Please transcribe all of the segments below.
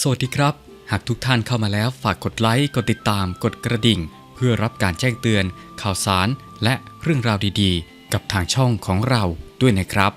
สวัสดีครับ หากทุกท่านเข้ามาแล้วฝากกดไลค์ กดติดตาม กดกระดิ่ง เพื่อรับการแจ้งเตือน ข่าวสาร และเรื่องราวดีๆ กับทางช่องของเราด้วยนะครับ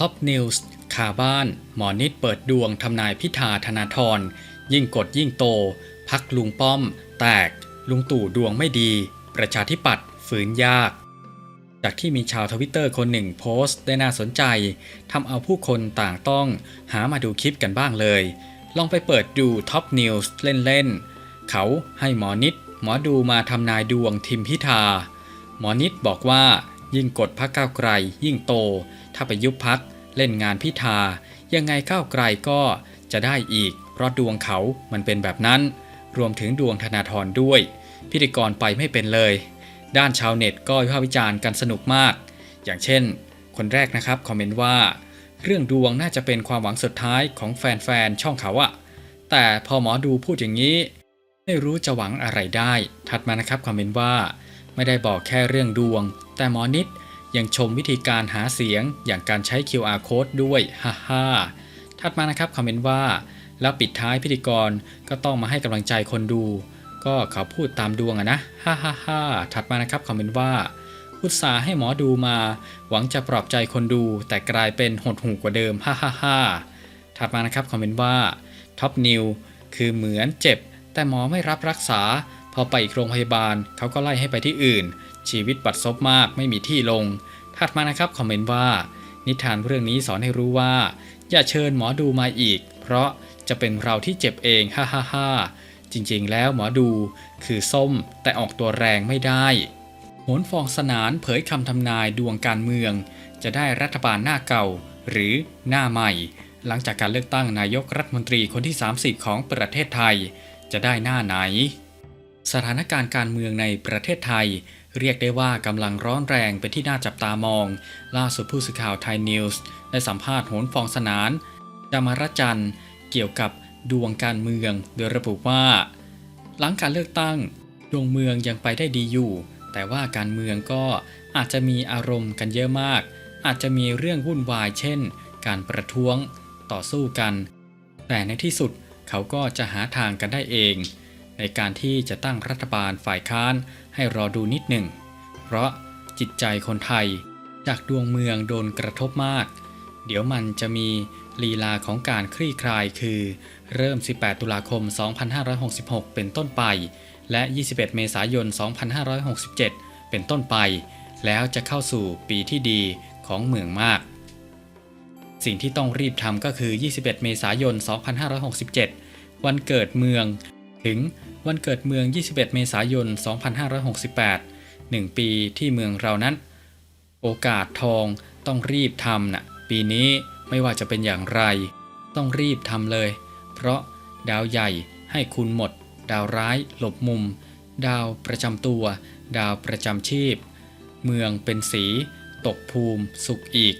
Top News ข่าวบ้าน หมอนิดเปิดดวงทำนายพิธาธนาธรยิ่งกดยิ่งโต พักลุงป้อม แตก ลุงตู่ดวงไม่ดี ประชาธิปัตย์ฝืนยากจากที่มีชาวทวิตเตอร์คนหนึ่งโพสต์ได้น่าสนใจทำเอาผู้คนต่างต้องหามาดูคลิปกันบ้างเลย ลองไปเปิดดูท็อปนิวส์เล่นๆ เขาให้หมอนิดหมอดูมาทำนายดวงทิมพิธา หมอนิดบอกว่ายิ่งกดพักก้าวไกล ยิ่งโต ถ้าไปยุบพักเล่นงานพิธา ยังไงก้าวไกลก็จะได้อีก เพราะดวงเขามันเป็นแบบนั้น รวมถึงดวงธนาธรด้วย พิธีกรไปไม่เป็นเลย ด้านชาวเน็ตก็วิพากษ์วิจารณ์กันสนุกมาก อย่างเช่น คนแรกนะครับคอมเมนต์ว่า เรื่องดวงน่าจะเป็นความหวังสุดท้ายของแฟนๆช่องเขาอะแต่พอหมอดูพูดอย่างนี้ ไม่รู้จะหวังอะไรได้ ถัดมานะครับคอมเมนต์ว่า ไม่ได้บอกแค่เรื่องดวง แต่หมอนิดยังชมวิธีการหาเสียงอย่างการใช้ QR code ด้วยฮ่าฮ่าถัดมานะครับคอมเมนต์ว่า แล้วปิดท้ายพิธีกรก็ต้องมาให้กำลังใจคนดู ก็เขาพูดตามดวงอะนะฮ่าฮ่าฮ่าถัดมานะครับคอมเมนต์ว่า อุตสาให้หมอดูมา หวังจะปลอบใจคนดู แต่กลายเป็นหดหูกว่าเดิมฮ่าฮ่าฮ่าถัดมานะครับคอมเมนต์ว่าท็อปนิวคือเหมือนเจ็บ แต่หมอไม่รับรักษา พอไปอีกโรงพยาบาลเขาก็ไล่ให้ไปที่อื่น ชีวิตบัดซบมากไม่มีที่ลงถัดมานะครับคอมเมนต์ว่า นิทานเรื่องนี้สอนให้รู้ว่า อย่าเชิญหมอดูมาอีก เพราะจะเป็นเราที่เจ็บเองฮ่าฮ่าฮ่าจริงๆ แล้วหมอดูคือส้มแต่ออกตัวแรงไม่ได้ โหนฟองสนานเผยคำทำนายดวงการเมือง จะได้รัฐบาลหน้าเก่า หรือหน้าใหม่ หลังจากการเลือกตั้งนายกรัฐมนตรีคนที่ 30 ของประเทศไทย จะได้หน้าไหน สถานการณ์การเมืองในประเทศไทย เรียกได้ว่ากำลังร้อนแรงเป็นที่น่าจับตามอง ล่าสุดผู้สื่อข่าวไทยนิวส์ได้สัมภาษณ์โหนฟองสนานจามรจันทร์เกี่ยวกับดวงการเมือง โดยระบุว่า หลังการเลือกตั้ง ดวงเมืองยังไปได้ดีอยู่ แต่ว่าการเมืองก็อาจจะมีอารมณ์กันเยอะมาก อาจจะมีเรื่องวุ่นวาย เช่น การประท้วง ต่อสู้กัน แต่ในที่สุดเขาก็จะหาทางกันได้เอง ในการที่จะตั้งรัฐบาลฝ่ายค้านให้รอดูนิดหนึ่ง เพราะจิตใจคนไทย จากดวงเมืองโดนกระทบมาก เดี๋ยวมันจะมีลีลาของการคลี่คลายคือ เริ่ม 18 ตุลาคม 2566 เป็นต้นไป และ 21 เมษายน 2567 เป็นต้นไป แล้วจะเข้าสู่ปีที่ดีของเมืองมาก สิ่งที่ต้องรีบทำก็คือ 21 เมษายน 2567 วันเกิดเมือง ถึงวันเกิดเมือง 21 เมษายน 2568 1 ปีที่เมืองเรานั้น โอกาสทองต้องรีบทำนะ่ะปีนี้ไม่ว่าจะเป็นอย่างไร ต้องรีบทำเลย เพราะดาวใหญ่ให้คุณหมด ดาวร้าย หลบมุม ดาวประจำตัว ดาวประจำชีพ เมืองเป็นสี ตกภูมิ สุขอีก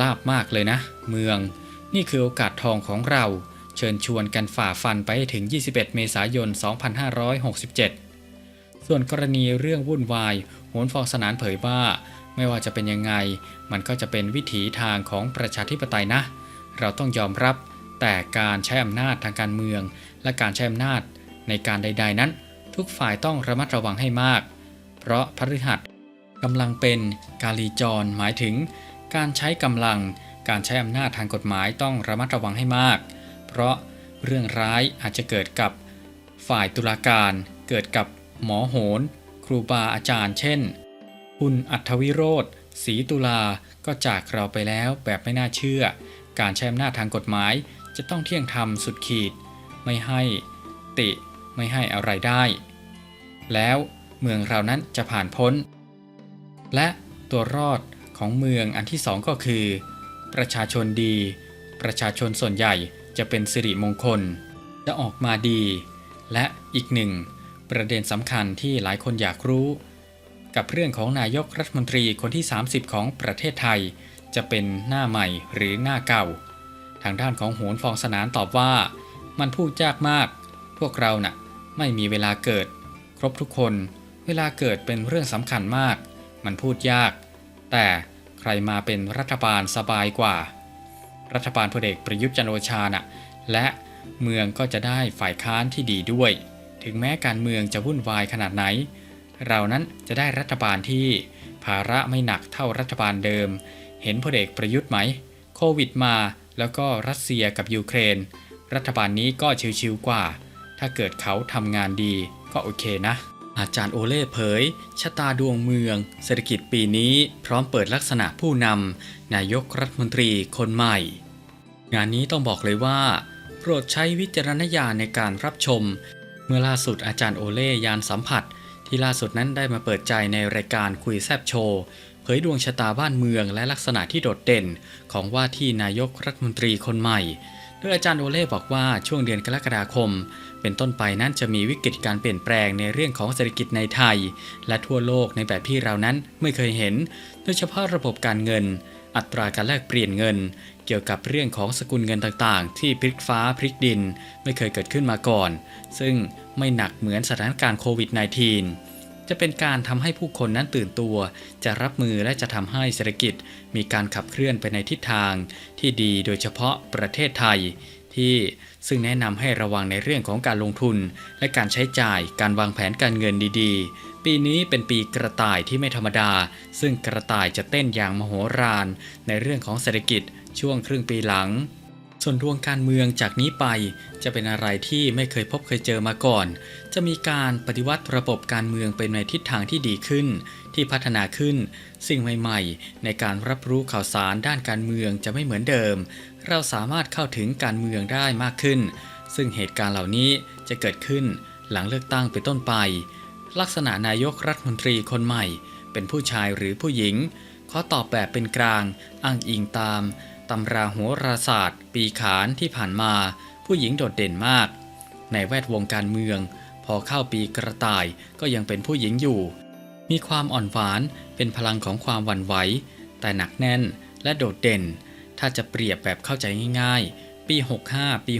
ลาบมากเลยนะ เมือง นี่คือโอกาสทองของเรา เชิญชวนกันฝ่าฟันไปถึง 21 เมษายน 2567 ส่วนกรณีเรื่องวุ่นวายโหนฟองสนานเผยว่าไม่ว่าจะเป็นยังไง มันก็จะเป็นวิถีทางของประชาธิปไตยนะ เราต้องยอมรับแต่การใช้อำนาจทางการเมือง และการใช้อำนาจ ในการใด ๆ นั้น ทุกฝ่ายต้องระมัดระวังให้มาก เพราะพฤหัสกำลังเป็นกาลีจรหมายถึง การใช้กำลัง การใช้อำนาจทางกฎหมายต้องระมัดระวังให้มาก เพราะเรื่องร้ายอาจจะเกิดกับฝ่ายตุลาการ เกิดกับหมอโหน ครูบาอาจารย์ เช่น คุณอัธวิโรธศรีตุลาก็จากเราไปแล้วแบบไม่น่าเชื่อ การใช้อำนาจทางกฎหมายจะต้องเที่ยงธรรมสุดขีด ไม่ให้ติ ไม่ให้อะไรได้ แล้วเมืองเรานั้นจะผ่านพ้น และตัวรอดของเมืองอันที่สองก็คือ ประชาชนดี ประชาชนส่วนใหญ่จะเป็นสิริมงคล จะออกมาดี และอีกหนึ่ง ประเด็นสำคัญที่หลายคนอยากรู้ กับเรื่องของนายกรัฐมนตรีคนที่ 30 ของประเทศไทย จะเป็นหน้าใหม่หรือหน้าเก่า ทางด้านของโหนฟองสนานตอบว่า มันพูดยากมาก พวกเรานะ่ะ ไม่มีเวลาเกิด ครบทุกคน เวลาเกิดเป็นเรื่องสำคัญมาก มันพูดยาก แต่ใครมาเป็นรัฐบาลสบายกว่า รัฐบาลพลเอกประยุทธ์จันโอชาน่ะและเมืองก็จะได้ฝ่ายค้านที่ดีด้วย ถึงแม้การเมืองจะวุ่นวายขนาดไหน เรานั้นจะได้รัฐบาลที่ภาระไม่หนักเท่ารัฐบาลเดิม เห็นพลเอกประยุทธ์ไหม โควิดมาแล้วก็รัสเซียกับยูเครน รัฐบาลนี้ก็ชิวๆกว่า ถ้าเกิดเขาทำงานดีก็โอเคนะ อาจารย์โอเล่เผย ชะตาดวงเมือง เศรษฐกิจปีนี้พร้อมเปิดลักษณะผู้นำนายกรัฐมนตรีคนใหม่ งานนี้ต้องบอกเลยว่า โปรดใช้วิจารณญาณในการรับชม เมื่อล่าสุดอาจารย์โอเล่ยานสัมผัส ที่ล่าสุดนั้นได้มาเปิดใจในรายการคุยแซบโชว์เผยดวงชะตาบ้านเมืองและลักษณะที่โดดเด่นของว่าที่นายกรัฐมนตรีคนใหม่ โดยอาจารย์โอเล่บอกว่าช่วงเดือนกรกฎาคม เป็นต้นไปนั้นจะมีวิกฤตการเปลี่ยนแปลงในเรื่องของเศรษฐกิจในไทย และทั่วโลกในแบบที่เรานั้นไม่เคยเห็น โดยเฉพาะระบบการเงิน อัตราการแลกเปลี่ยนเงิน เกี่ยวกับเรื่องของสกุลเงินต่างๆ ที่พลิกฟ้าพลิกดิน ไม่เคยเกิดขึ้นมาก่อน ซึ่งไม่หนักเหมือนสถานการณ์โควิด -19 จะเป็นการทำให้ผู้คนนั้นตื่นตัว จะรับมือและจะทำให้เศรษฐกิจ มีการขับเคลื่อนไปในทิศทางที่ดีโดยเฉพาะประเทศไทย ที่ซึ่งแนะนำให้ระวังในเรื่องของการลงทุน และการใช้จ่ายการวางแผนการเงินดีๆ ปีนี้เป็นปีกระต่ายที่ไม่ธรรมดา ซึ่งกระต่ายจะเต้นอย่างมโหฬารในเรื่องของเศรษฐกิจช่วงครึ่งปีหลัง ส่วนดวงการเมืองจากนี้ไปจะเป็นอะไรที่ไม่เคยพบเคยเจอมาก่อน จะมีการปฏิวัติระบบการเมืองไปในทิศทางที่ดีขึ้น ที่พัฒนาขึ้น สิ่งใหม่ๆ ในการรับรู้ข่าวสารด้านการเมืองจะไม่เหมือนเดิม เราสามารถเข้าถึงการเมืองได้มากขึ้น ซึ่งเหตุการณ์เหล่านี้จะเกิดขึ้นหลังเลือกตั้งเป็นต้นไป ลักษณะนายกรัฐมนตรีคนใหม่ เป็นผู้ชายหรือผู้หญิงขอตอบแบบเป็นกลาง อ้างอิงตาม ตำราโหราศาสตร์ ปีขานที่ผ่านมา ผู้หญิงโดดเด่นมาก ในแวดวงการเมือง พอเข้าปีกระต่ายก็ยังเป็นผู้หญิงอยู่ มีความอ่อนหวานเป็นพลังของความหวั่นไหวแต่หนักแน่นและโดดเด่น ถ้าจะเปรียบแบบเข้าใจง่ายๆ ปี 65 ปี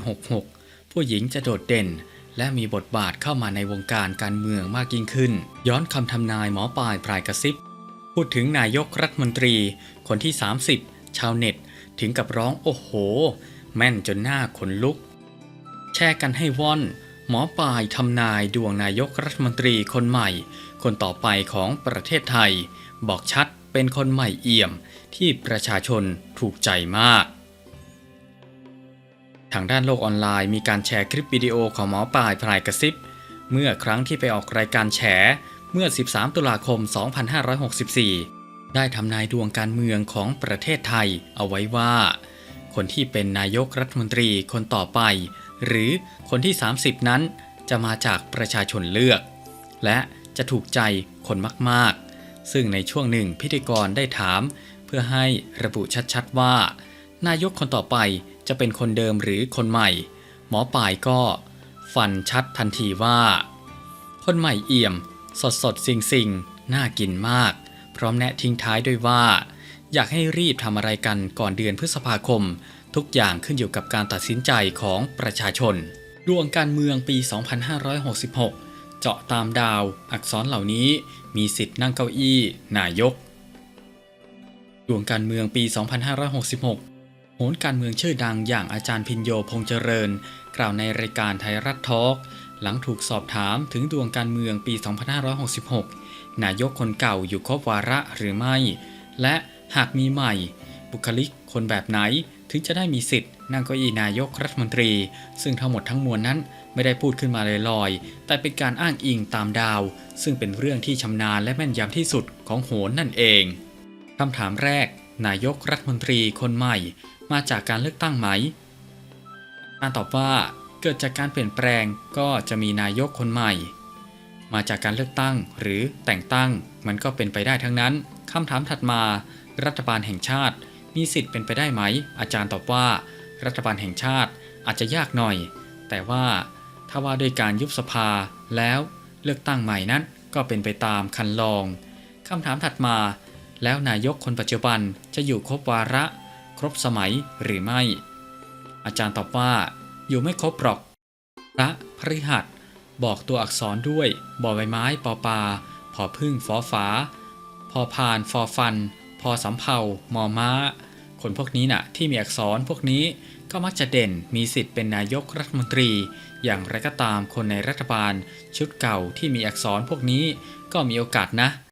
66 ผู้หญิงจะโดดเด่น และมีบทบาทเข้ามาในวงการการเมืองมากยิ่งขึ้น ย้อนคำทำนายหมอปลายพรายกระซิบ พูดถึงนายกรัฐมนตรี คนที่ 30 ชาวเน็ต ถึงกับร้องโอ้โห แม่นจนหน้าขนลุก แชร์กันให้ว่อน หมอปลายทำนายดวงนายกรัฐมนตรีคนใหม่ คนต่อไปของประเทศไทย บอกชัดเป็นคนใหม่เอี่ยมที่ประชาชนถูกใจมาก ทางด้านโลกออนไลน์มีการแชร์คลิปวิดีโอของหมอปลายพรายกระซิบ เมื่อครั้งที่ไปออกรายการแฉเมื่อ 13 ตุลาคม 2564 ได้ทำนายดวงการเมืองของประเทศไทยเอาไว้ว่า คนที่เป็นนายกรัฐมนตรีคนต่อไป หรือคนที่ 30 นั้นจะมาจากประชาชนเลือก และจะถูกใจคนมากๆ ซึ่งในช่วงหนึ่งพิธีกรได้ถาม เพื่อให้ระบุชัดๆว่า นายกคนต่อไปจะเป็นคนเดิมหรือคนใหม่ หมอป่ายก็ฟันชัดทันทีว่า คนใหม่เอี่ยม สดสดสิงสิงน่ากินมาก พร้อมแนะทิ้งท้ายด้วยว่า อยากให้รีบทำอะไรกันก่อนเดือนพฤษภาคม ทุกอย่างขึ้นอยู่กับการตัดสินใจของประชาชน ดวงการเมืองปี 2566 เจาะตามดาว อักษรเหล่านี้มีสิทธิ์นั่งเก้าอี้นายก ดวงการเมืองปี 2566โหนการเมืองชื่อดังอย่างอาจารย์พินโยพงษ์เจริญ กล่าวในรายการไทยรัฐทอล์กหลังถูกสอบถามถึงดวงการเมืองปี 2566 นายกคนเก่าอยู่ครบวาระหรือไม่ และหากมีใหม่ บุคลิกคนแบบไหนถึงจะได้มีสิทธิ์นั่งเก้าอี้นายกรัฐมนตรี ซึ่งทั้งหมดทั้งมวลนั้นไม่ได้พูดขึ้นมาลอยๆ แต่เป็นการอ้างอิงตามดาว ซึ่งเป็นเรื่องที่ชำนาญและแม่นยำที่สุดของโหนนั่นเองคำถามแรก นายกรัฐมนตรีคนใหม่ มาจากการเลือกตั้งไหมการตอบว่า เกิดจากการเปลี่ยนแปลงก็จะมีนายกคนใหม่ มาจากการเลือกตั้งหรือแต่งตั้ง มันก็เป็นไปได้ทั้งนั้นคำถามถัดมา รัฐบาลแห่งชาติ มีสิทธิ์เป็นไปได้ไหม อาจารย์ตอบว่า รัฐบาลแห่งชาติอาจจะยากหน่อย แต่ว่าถ้าว่าด้วยการยุบสภาแล้วเลือกตั้งใหม่นั้นก็เป็นไปตามคันลองคำถามถัดมา แล้วนายกคนปัจจุบันจะอยู่ครบวาระ ครบสมัยหรือไม่ อาจารย์ตอบว่า อยู่ไม่ครบหรอกพระพฤหัส บอกตัวอักษรด้วยบอใบไม้ปอปาพอพึ่งฟอฝาพอพานฟอฟัน พอสำเภามอม้า คนพวกนี้น่ะที่มีอักษรพวกนี้ก็มักจะเด่นมีสิทธิ์เป็นนายกรัฐมนตรี อย่างไรก็ตามคนในรัฐบาล ชุดเก่าที่มีอักษรพวกนี้ก็มีโอกาสนะ